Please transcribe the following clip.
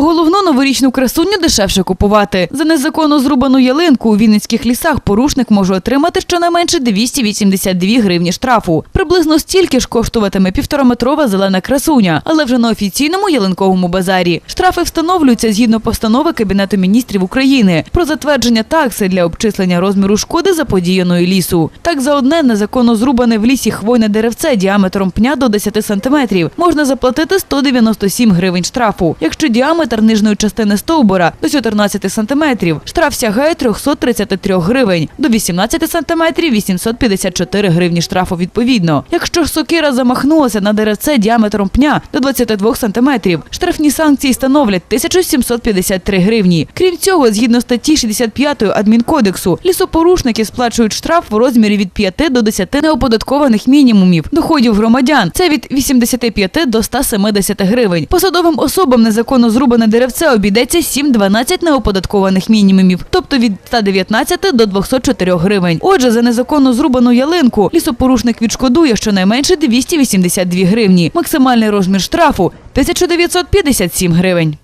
Головну новорічну красуню дешевше купувати. За незаконно зрубану ялинку у Вінницьких лісах порушник може отримати щонайменше 282 гривні штрафу. Приблизно стільки ж коштуватиме півтораметрова зелена красуня, але вже на офіційному ялинковому базарі. Штрафи встановлюються згідно постанови Кабінету міністрів України про затвердження такси для обчислення розміру шкоди заподіяної лісу. Так за одне незаконно зрубане в лісі хвойне деревце діаметром пня до 10 сантиметрів можна заплатити 197 гривень штрафу. Якщо діаметр нижньої частини стовбура до 14 сантиметрів, штраф сягає 333 гривень, до 18 сантиметрів 854 гривні штрафу відповідно. Якщо ж сокира замахнулася на деревце діаметром пня до 22 сантиметрів, штрафні санкції становлять 1753 гривні. Крім цього, згідно статті 65 адмінкодексу, лісопорушники сплачують штраф в розмірі від 5 до 10 неоподаткованих мінімумів доходів громадян. Це від 85 до 170 гривень. Посадовим особам незаконно зрубане деревце обійдеться 7-12 неоподаткованих мінімумів, тобто від 119 до 204 гривень. Отже, за незаконно зрубану ялинку лісопорушник відшкодує щонайменше 282 гривні. Максимальний розмір штрафу 1957 гривень.